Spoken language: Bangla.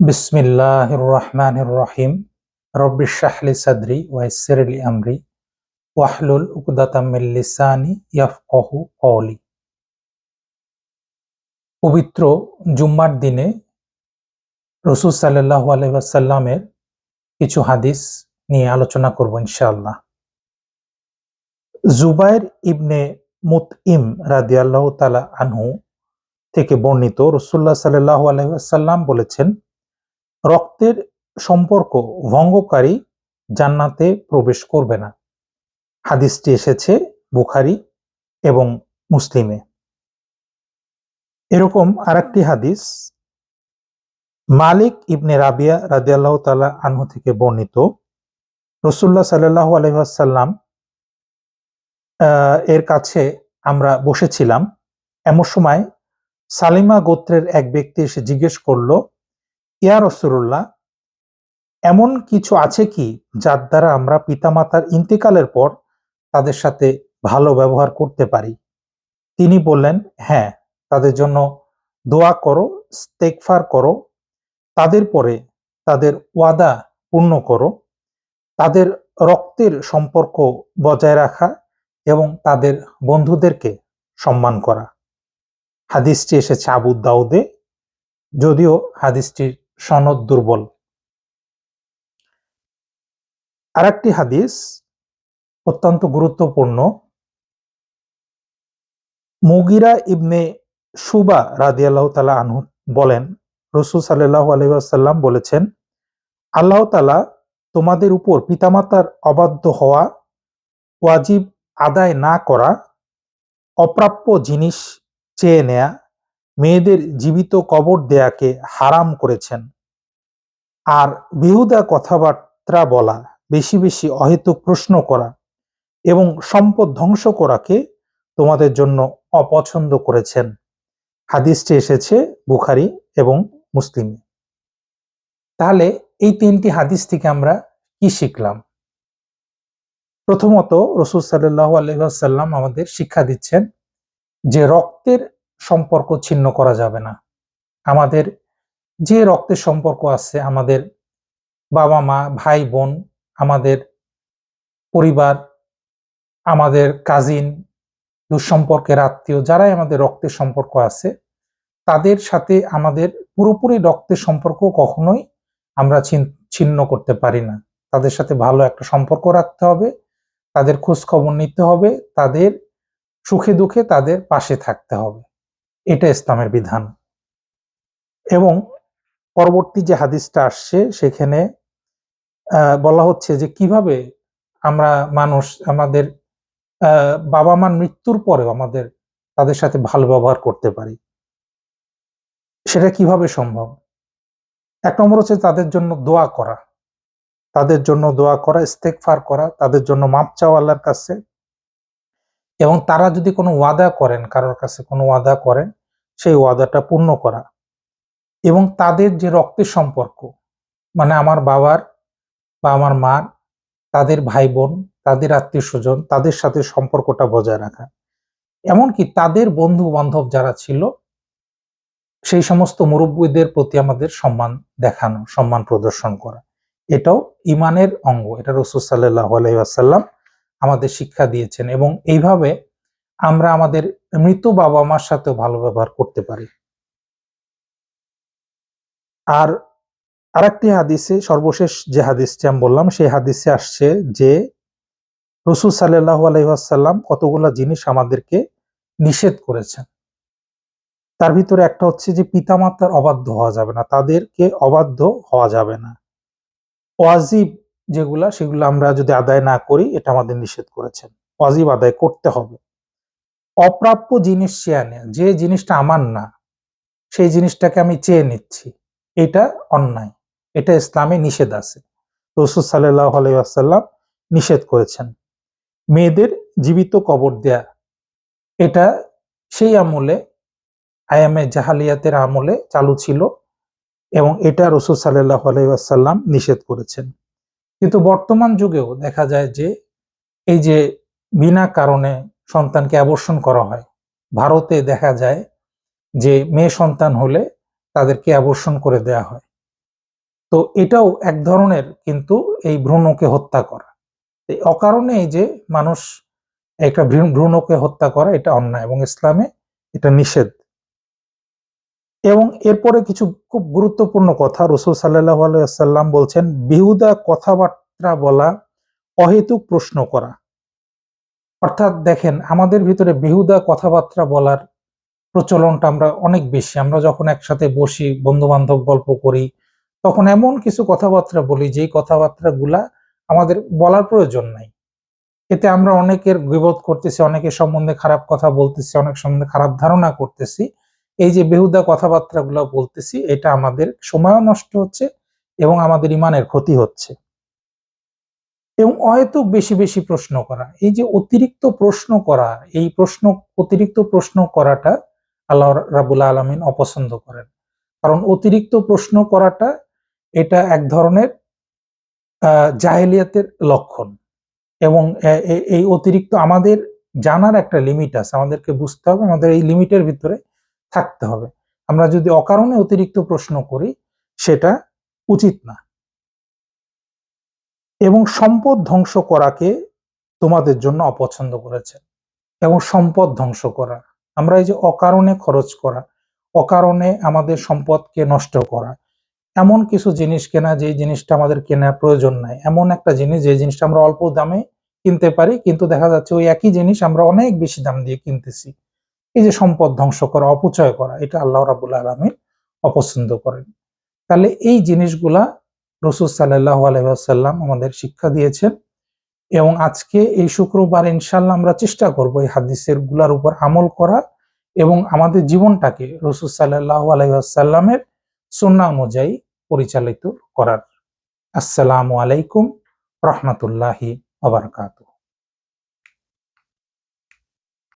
বিসমিল্লাহির রহমানির রহিম রব্বি শাহলি সাদরি ওয়াইসিরলি আমরি। পবিত্র জুম্মার দিনে রসুল সাল্লাল্লাহু আলাইহি কিছু হাদিস নিয়ে আলোচনা করব ইনশাআল্লাহ। জুবাইর ইবনে মুতইম রাদিয়াল্লাহু তাআলা আনহু থেকে বর্ণিত রসুল্লাহ সাল্লাল্লাহু আলাইহি বলেছেন রক্তের সম্পর্ক ভঙ্গকারী জান্নাতে প্রবেশ করবে না। হাদিসটি এসেছে বুখারি এবং মুসলিমে। এরকম আরেকটি হাদিস মালিক ইবনে রাবিয়া রাদিয়াল্লাহ তালা আনহু থেকে বর্ণিত। রসুল্লাহ সাল্লাহ আলহাসাল্লাম এর কাছে আমরা বসেছিলাম। এমন সময় সালিমা গোত্রের এক ব্যক্তি এসে জিজ্ঞেস করল ইয়া রসুল্লাহ এমন কিছু আছে কি যার দ্বারা আমরা পিতামাতার ইন্তেকালের পর তাদের সাথে ভালো ব্যবহার করতে পারি? তিনি বললেন হ্যাঁ তাদের জন্য দোয়া করো স্তেকফার করো, তাদের পরে তাদের ওয়াদা পূর্ণ করো, তাদের রক্তের সম্পর্ক বজায় রাখা এবং তাদের বন্ধুদেরকে সম্মান করা। হাদিসটি এসেছে আবু দাউদে, যদিও হাদিসটির সনদ দুর্বল। আরেকটি হাদিস অত্যন্ত গুরুত্বপূর্ণ। মুগিরা ইবনে সুবা রাদিয়াল্লাহ তালা আনহু বলেন, রসুল সাল্লাহ আলহাম বলেছেন, আল্লাহ তালা তোমাদের উপর পিতামাতার অবাধ্য হওয়া, ওয়াজিব আদায় না করা, অপ্রাপ্য জিনিস চেয়ে নেয়া মেয়েদের জীবিত কবর দেয়াকে হারাম করেছেন। আর বেহুদা কথাবার্তা বলা, বেশি বেশি অহেতুক প্রশ্ন করা এবং সম্পদ ধ্বংস করাকে তোমাদের জন্য অপছন্দ করেছেন। হাদিসটি এসেছে বুখারি এবং মুসলিমে। তাহলে এই তিনটি হাদিস থেকে আমরা কি শিখলাম? প্রথমত রসুল সাল্লাহ আলহাম আমাদের শিক্ষা দিচ্ছেন যে রক্তের সম্পর্ক ছিন্ন করা যাবে না। আমাদের যে রক্তের সম্পর্ক আছে, আমাদের বাবা মা, ভাই বোন, আমাদের পরিবার, আমাদের কাজিন দুঃসম্পর্কের আত্মীয়, যারাই আমাদের রক্তের সম্পর্ক আছে, তাদের সাথে আমাদের পুরোপুরি রক্তের সম্পর্ক কখনোই আমরা ছিন্ন করতে পারি না। তাদের সাথে ভালো একটা সম্পর্ক রাখতে হবে, তাদের খোঁজ খবর নিতে হবে, তাদের সুখে দুঃখে তাদের পাশে থাকতে হবে। এটা ইসলামের বিধান। এবং পরবর্তী যে হাদিসটা আসছে, সেখানে বলা হচ্ছে যে কীভাবে আমরা মানুষ, আমাদের বাবা মার মৃত্যুর পরেও আমাদের, তাদের সাথে ভালো ব্যবহার করতে পারি। সেটা কীভাবে সম্ভব? এক নম্বর হচ্ছে তাদের জন্য দোয়া করা। তাদের জন্য দোয়া করা ইস্তেকফার করা, তাদের জন্য মাপ চাওয়া আল্লাহর কাছে। এবং তারা যদি কোনো ওয়াদা করেন, কারোর কাছে কোনো ওয়াদা করেন, সেই ওয়াদাটা পূর্ণ করা। এবং তাদের যে রক্তের সম্পর্ক মানে আমার বাবার বা আমার মার, তাদের ভাই বোন তাদের আত্মীয় স্বজন তাদের সাথে সম্পর্কটা বজায় রাখা। এমনকি তাদের বন্ধু বান্ধব যারা ছিল, সেই সমস্ত মুরব্বীদের প্রতি আমাদের সম্মান দেখানো, সম্মান প্রদর্শন করা। এটাও ইমানের অঙ্গ, এটা রসুল সাল্লাহ আলাইসাল্লাম আমাদের শিক্ষা দিয়েছেন এবং এইভাবে আমরা আমাদের মৃত বাবা মার সাথেও ভালো ব্যবহার করতে পারি। আর আরেকটি হাদিসে, সর্বশেষ যে হাদিসটি আমি বললাম, সেই হাদিসে আসছে যে রসুল সাল্লাহ আলহাসাল্লাম কতগুলা জিনিস আমাদেরকে নিষেধ করেছেন। তার ভিতরে একটা হচ্ছে যে পিতামাতার অবাধ্য হওয়া যাবে না, তাদেরকে অবাধ্য হওয়া যাবে না। ওয়াজিব যেগুলা সেগুলো আমরা যদি আদায় না করি, এটা আমাদের নিষেধ করেছেন। ওয়াজিব আদায় করতে হবে। অপ্রাপ্য জিনিস চেয়ে নেয়া, যে জিনিসটা আমার না, সেই জিনিসটাকে আমি চেয়ে নিচ্ছি, এটা অন্যায়। এটা ইসলামে নিষেধ আছে। রসুল সাল্লাহ আলাইসাল্লাম নিষেধ করেছেন। মেয়েদের জীবিত কবর দেয়া, এটা সেই আমলে, আয়ামে জাহালিয়াতের আমলে চালু ছিল এবং এটা রসুল সাল্লাহ আলাইসাল্লাম নিষেধ করেছেন। কিন্তু বর্তমান যুগেও দেখা যায় যে এই যে বিনা কারণে সন্তানকে অ্যাবর্ষণ করা হয়, ভারতে দেখা যায় যে মেয়ে সন্তান হলে তাদেরকে অ্যাবর্ষণ করে দেয়া হয়। তো এটাও এক ধরনের কিন্তু এই ভ্রূণকে হত্যা করা। এই অকারণে এই যে মানুষ একটা ভ্রূণকে হত্যা করা এটা অন্যায় এবং ইসলামে এটা নিষেধ। এবং এরপরে কিছু খুব গুরুত্বপূর্ণ কথা রসুল সাল্লাহ আলাইসাল্লাম বলছেন, বিহুদা কথাবার্তা বলা অহেতুক প্রশ্ন করা। অর্থাৎ দেখেন, আমাদের ভিতরে বেহুদা কথাবার্তা বলার প্রচলনটা আমরা অনেক বেশি। আমরা যখন একসাথে বসি বন্ধু বান্ধব গল্প করি, তখন এমন কিছু কথাবার্তা বলি যেই কথাবার্তা গুলা আমাদের বলার প্রয়োজন নাই। এতে আমরা অনেকের বিবোধ করতেছি, অনেকের সম্বন্ধে খারাপ কথা বলতেছি অনেক সম্বন্ধে খারাপ ধারণা করতেছি। এই যে বেহুদা কথাবার্তাগুলো বলতেছি, এটা আমাদের সময়ও নষ্ট হচ্ছে এবং আমাদের ইমানের ক্ষতি হচ্ছে। এবং অহেতুক বেশি বেশি প্রশ্ন করা, এই যে অতিরিক্ত প্রশ্ন করা, এই প্রশ্ন, অতিরিক্ত প্রশ্ন করাটা আল্লাহ রাবুল আলমিন অপছন্দ করেন। কারণ অতিরিক্ত প্রশ্ন করাটা এটা এক ধরনের জাহেলিয়াতের লক্ষণ। এবং এই অতিরিক্ত আমাদের জানার একটা লিমিট আছে, আমাদেরকে বুঝতে হবে, আমাদের এই লিমিটের ভিতরে থাকতে হবে। আমরা যদি অকারণে অতিরিক্ত প্রশ্ন করি, সেটা উচিত না। এবং সম্পদ ধ্বংস করাকে তোমাদের জন্য অপছন্দ করেছেন এবং সম্পদ ধ্বংস করা, আমরা এই যে অকারণে খরচ করা, অকারণে আমাদের সম্পদকে নষ্ট করা, এমন কিছু জিনিস কেনা যে জিনিসটা আমাদের কেনার প্রয়োজন নাই। এমন একটা জিনিস যে জিনিসটা আমরা অল্প দামে কিনতে পারি, কিন্তু দেখা যাচ্ছে ওই একই জিনিস আমরা অনেক বেশি দাম দিয়ে কিনতেছি। এই যে সম্পদ ধ্বংস করা, অপচয় করা, এটা আল্লাহ রাবুল আলমী অপছন্দ করেন। তাহলে এই জিনিসগুলা রসুল সাল্লাহ আলহাম আমাদের শিক্ষা দিয়েছেন এবং আজকে এই শুক্রবার ইনশাল্লাহ আমরা চেষ্টা করব এই হাদিসেরগুলার উপর আমল করা এবং আমাদের জীবনটাকে রসুল সাল্লাহ আলহামের সুন্না অনুযায়ী পরিচালিত করার। আসসালামু আলাইকুম রহমতুল্লাহি আবরকাতুহ